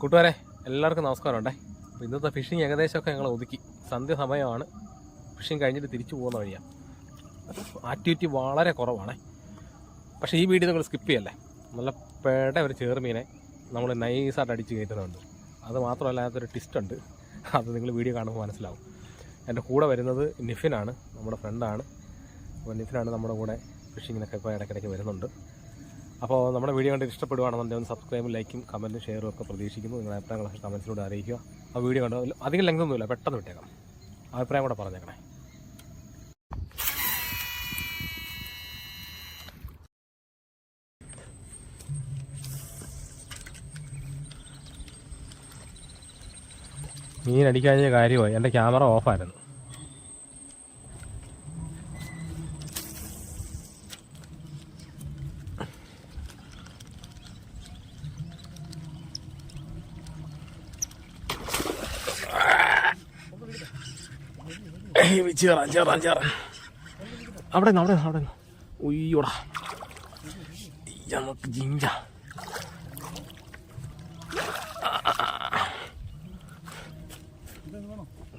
കൂട്ടുകാരെ എല്ലാവർക്കും നമസ്കാരം ഉണ്ടേ. അപ്പോൾ ഇന്നത്തെ ഫിഷിങ് ഏകദേശമൊക്കെ ഞങ്ങൾ ഒതുക്കി. സന്ധ്യ സമയമാണ്. ഫിഷിങ് കഴിഞ്ഞിട്ട് തിരിച്ചു പോകുന്ന വഴിയാണ് ആക്ടിവിറ്റി വളരെ കുറവാണ്. പക്ഷേ ഈ വീഡിയോ നിങ്ങൾ സ്കിപ്പ് ചെയ്യല്ലേ? നല്ല പേട ഒരു ചേർമീനെ നമ്മൾ നൈസായിട്ട് അടിച്ച് കയറ്റുന്നുണ്ട്. അത് മാത്രമല്ല അതൊരു ട്വിസ്റ്റ് ഉണ്ട്. അത് നിങ്ങൾ വീഡിയോ കാണുമ്പോൾ മനസ്സിലാവും. എന്റെ കൂടെ വരുന്നത് നിഫിനാണ് നമ്മുടെ ഫ്രണ്ടാണ് അപ്പോൾ നിഫിനാണ് നമ്മുടെ കൂടെ ഫിഷിങ്ങിനൊക്കെ ഇപ്പോൾ ഇടയ്ക്കിടയ്ക്ക് വരുന്നുണ്ട്. അപ്പോൾ നമ്മുടെ വീഡിയോ കണ്ടിട്ട് ഇഷ്ടപ്പെടുവാണെന്നുണ്ടെങ്കിൽ ഒന്ന് സബ്സ്ക്രൈബും ലൈക്കും കമന്റും ഷെയറും ഒക്കെ പ്രതീക്ഷിക്കുന്നു. നിങ്ങളുടെ അഭിപ്രായങ്ങളൊക്കെ കമൻസിലൂടെ അറിയിക്കുക. ആ വീഡിയോ കണ്ടോ അധികം ലെങ്ത് ഒന്നുമില്ല പെട്ടെന്ന് വിട്ടേക്കാം. അഭിപ്രായം കൂടെ പറഞ്ഞേക്കണേ. മീൻ അടിക്കാഞ്ഞ കാര്യമായി. എന്റെ ക്യാമറ ഓഫായിരുന്നു ചേറാൻ ചേറാൻ ചേറാൻ. അവിടെ നിന്ന് അവിടെ നിന്ന് അവിടെ നിന്ന് ഉയ്യോടാ നമുക്ക് ജിഞ്ച.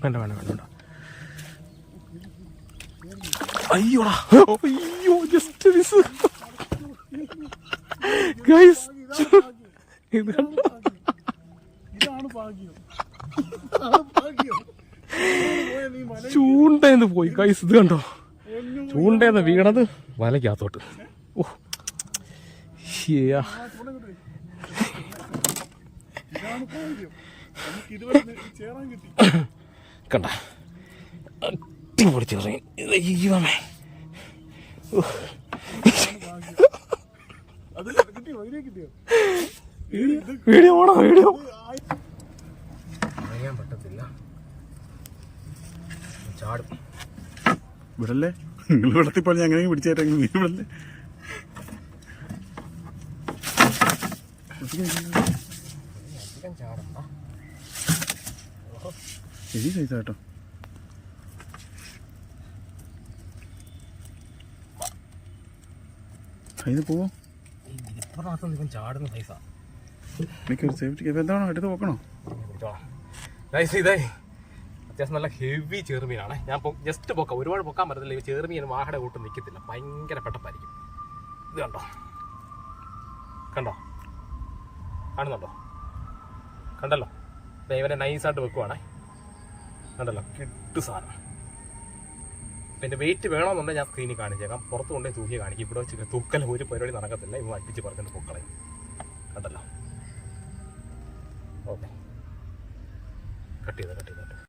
വേണ്ട വേണ്ട വേണ്ട അയ്യോടാ. അയ്യോ ജസ്റ്റ് മിസ് ഗൈസ് ഇത് കണ്ടോ? ഇതാണ് ഭാഗ്യം. ഭാഗ്യം. ചൂണ്ടേന്ന് പോയി. കൈസ് ഇത് കണ്ടോ? ചൂണ്ടേന്ന് വീണത് വലയ്ക്കകത്തോട്ട്. ഓ. കണ്ട. അടിപൊളി ചെറിയ ദൈവമേ. വീഡിയോ ഓണോ? വീഡിയോ അറിയാൻ പറ്റത്തില്ല ചാടും. വിടല്ലേ നിങ്ങൾ വെള്ളത്തിൽ ഞാൻ അങ്ങനെ പിടിച്ചേട്ടെങ്കിൽ മീൻ വിടല്ലേ ശരി സൈസാ കേട്ടോ. അതിന് പോവോ? ഇവൻ ചാടുന്ന സൈസാ. എനിക്ക് ഒരു സേഫ്റ്റി എന്താണോ? എടുത്ത് നോക്കണോ? ഗൈസ് ഇതേ അത്യാവശ്യം നല്ല ഹെവി ചെറുമീനാണ്. ഞാൻ ജസ്റ്റ് പൊക്കാം. ഒരുപാട് പൊക്കാൻ പറ്റത്തില്ല. ഈ ചെറുമീൻ വാഹയുടെ കൂട്ട് നിൽക്കത്തില്ല ഭയങ്കര പെട്ടപ്പായിരിക്കും. ഇത് കണ്ടോ? കണ്ടോ? കാണുന്നുണ്ടോ? കണ്ടല്ലോ? ഇവനെ നൈസായിട്ട് വെക്കുവാണേ. കണ്ടല്ലോ? കിട്ടു സാധനം. പിന്നെ വെയിറ്റ് വേണമെന്നുണ്ടെങ്കിൽ ഞാൻ സ്ക്രീനിൽ കാണിച്ചേക്കാം. പുറത്ത് കൊണ്ടുപോയി തൂക്കി കാണിക്കും. ഇവിടെ വെച്ച് തൂക്കൽ ഒരു പരിപാടി നടക്കത്തില്ല. ഇവ അടിച്ച് പറഞ്ഞിട്ട് പൊക്കളെ കണ്ടല്ലോ? ഓക്കെ. കട്ട് ചെയ്ത് കട്ട് ചെയ്ത്.